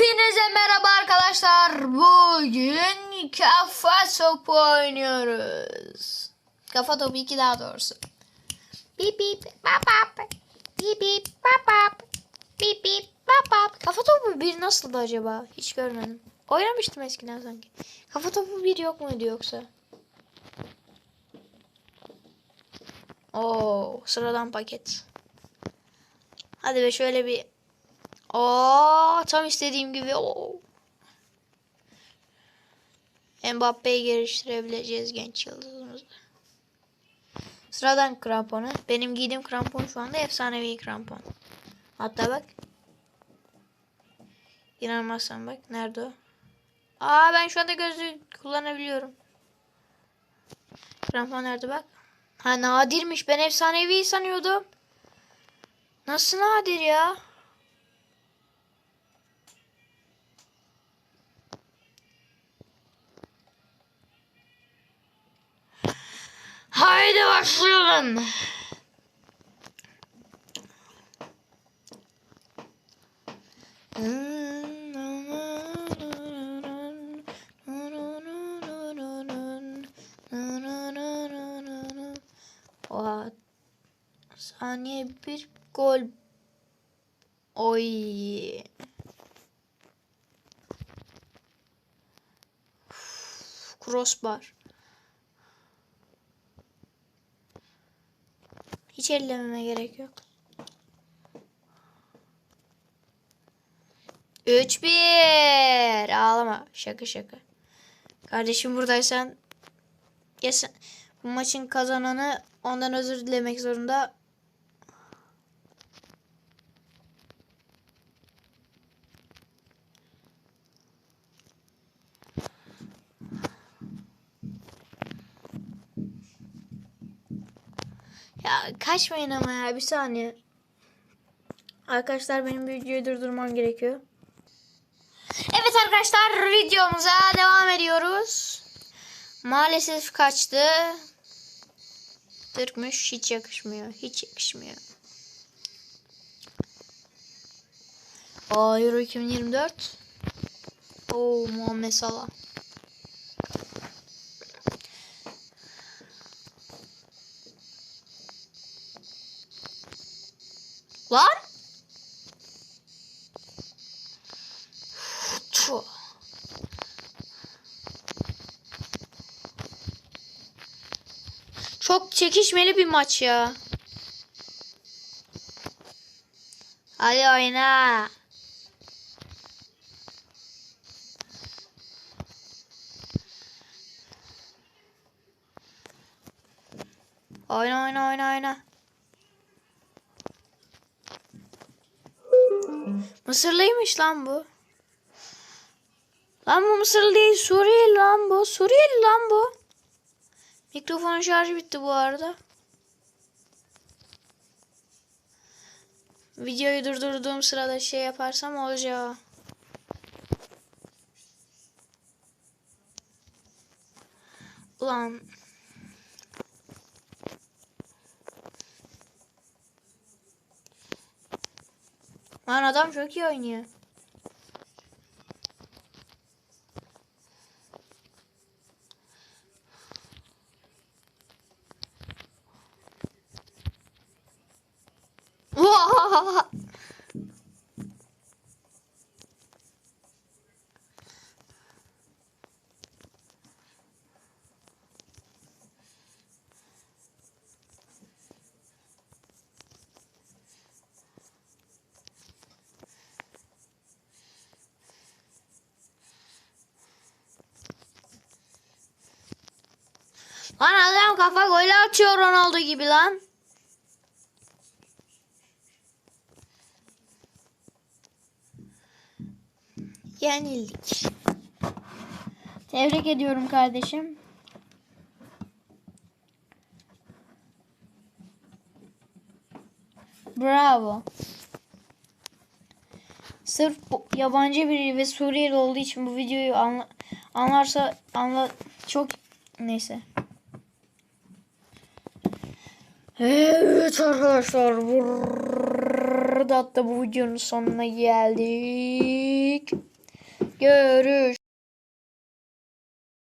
Hepinize merhaba arkadaşlar. Bugün kafa topu oynuyoruz. Kafa topu 2 daha doğrusu. Bip bip bap bap. Bip bip bap bap. Bip bip bap bap. Kafa topu 1 nasıldı acaba? Hiç görmedim. Oynamıştım eskiden sanki. Kafa topu 1 yok muydu yoksa? Oo, sıradan paket. Hadi be şöyle bir Oo, tam istediğim gibi. Oo. Mbappe'yi geliştirebileceğiz genç yıldızımızı. Sıradan kramponu. Benim giydiğim krampon şu anda efsanevi krampon. Hatta bak. İnanmazsan bak. Nerede o? Aa ben şu anda gözlüğü kullanabiliyorum. Krampon nerede bak. Ha nadirmiş. Ben efsanevi sanıyordum. Nasıl nadir ya? Haydi başlayalım. Oha. Saniye bir gol. Oy. Crossbar. Hiç ellememe gerek yok. 3-1. Ağlama. Şaka şaka. Kardeşim buradaysan sen, bu maçın kazananı ondan özür dilemek zorunda. Ya kaçmayın ama ya bir saniye. Arkadaşlar benim videoyu durdurmam gerekiyor. Evet arkadaşlar videomuza devam ediyoruz. Maalesef kaçtı. Türkmüş hiç yakışmıyor. Hiç yakışmıyor. Aa Euro 2024. Oo Muhammed Salah. Lan! Çok çekişmeli bir maç ya. Hadi oyna. Oyna oyna oyna oyna. Mısırlıymış lan bu. Lan bu Mısırlı değil Suriyeli lan bu. Suriyeli lan bu. Mikrofonun şarjı bitti bu arada. Videoyu durdurduğum sırada şey yaparsam olacak. Ulan. Lan adam çok iyi oynuyor. Vaa! Lan adam kafa gol atıyor Ronaldo gibi lan. Yenildik. Tebrik ediyorum kardeşim. Bravo. Sırf yabancı biri ve Suriyeli olduğu için bu videoyu anla, anlarsa anla çok neyse. Evet arkadaşlar burada da bu videonun sonuna geldik. Görüş.